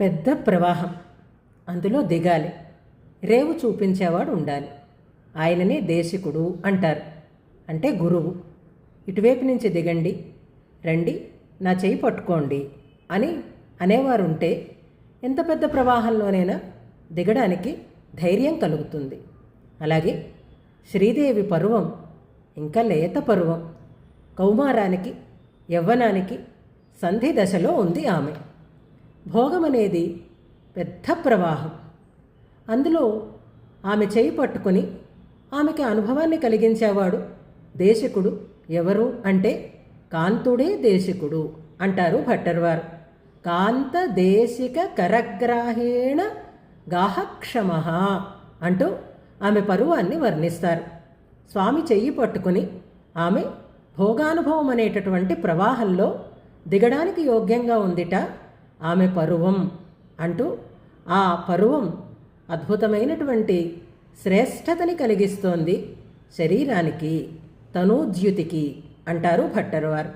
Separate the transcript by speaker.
Speaker 1: పెద్ద ప్రవాహం. అందులో దిగాలి. రేవు చూపించేవాడు ఉండాలి. ఆయననే దేశికుడు అంటారు. అంటే గురువు. ఇటువైపు నుంచి దిగండి. రండి నా చేయి పట్టుకోండి అని అనేవారు ఉంటే ఎంత పెద్ద ప్రవాహంలోనైనా దిగడానికి ధైర్యం కలుగుతుంది. అలాగే శ్రీదేవి పరువం ఇంకా లేత పరువం. కౌమారానికి యవ్వనానికి సంధి దశలో ఉంది ఆమె. భోగం అనేది పెద్ద ప్రవాహం. అందులో ఆమె చేయి పట్టుకొని ఆమెకి అనుభవాన్ని కలిగించేవాడు దేశికుడు ఎవరు అంటే కాంతుడే దేశికుడు అంటారు భట్టర్వారు. కాంత దేశిక కరగ్రాహేణ గాహక్షమ అంటూ ఆమె పరువాన్ని వర్ణిస్తారు. స్వామి చెయ్యి పట్టుకుని ఆమె భోగానుభవం అనేటటువంటి ప్రవాహంలో దిగడానికి యోగ్యంగా ఉందిట ఆమె పరువం అంటూ ఆ పరువం అద్భుతమైనటువంటి శ్రేష్టతని కలిగిస్తోంది శరీరానికి తనూద్యుతికి అంటారు భట్టరు వారు